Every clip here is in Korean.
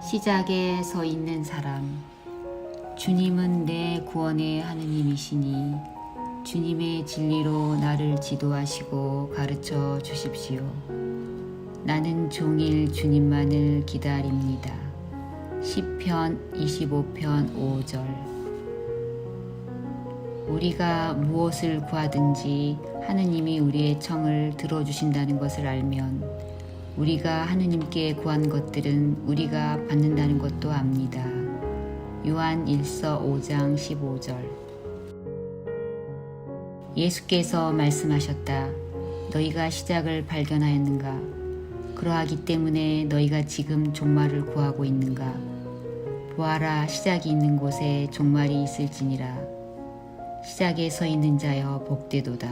시작에 서 있는 사람. 주님은 내 구원의 하느님이시니 주님의 진리로 나를 지도하시고 가르쳐 주십시오. 나는 종일 주님만을 기다립니다. 시편 25편 5절 우리가 무엇을 구하든지 하느님이 우리의 청을 들어주신다는 것을 알면 우리가 하느님께 구한 것들은 우리가 받는다는 것도 압니다. 요한 1서 5장 15절 예수께서 말씀하셨다. 너희가 시작을 발견하였는가? 그러하기 때문에 너희가 지금 종말을 구하고 있는가? 보아라 시작이 있는 곳에 종말이 있을지니라. 시작에 서 있는 자여 복되도다.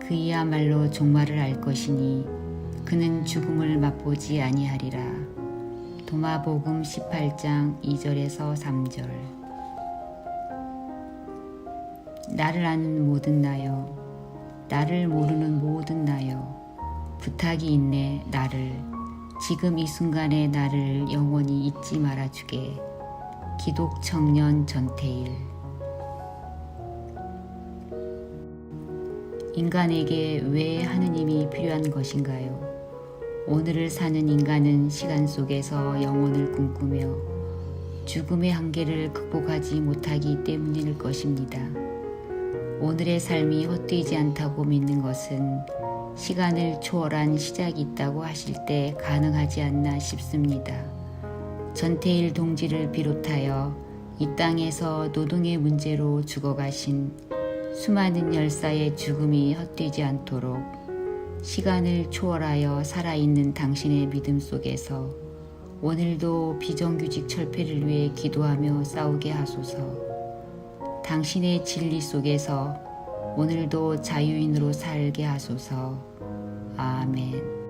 그이야말로 종말을 알 것이니 그는 죽음을 맛보지 아니하리라. 도마복음 18장 2절에서 3절 나를 아는 모든 나여 나를 모르는 모든 나여 부탁이 있네 나를 지금 이 순간에 나를 영원히 잊지 말아주게 기독 청년 전태일 인간에게 왜 하느님이 필요한 것인가요? 오늘을 사는 인간은 시간 속에서 영혼을 꿈꾸며 죽음의 한계를 극복하지 못하기 때문일 것입니다. 오늘의 삶이 헛되지 않다고 믿는 것은 시간을 초월한 시작이 있다고 하실 때 가능하지 않나 싶습니다. 전태일 동지를 비롯하여 이 땅에서 노동의 문제로 죽어가신 수많은 열사의 죽음이 헛되지 않도록 시간을 초월하여 살아있는 당신의 믿음 속에서 오늘도 비정규직 철폐를 위해 기도하며 싸우게 하소서. 당신의 진리 속에서 오늘도 자유인으로 살게 하소서. 아멘.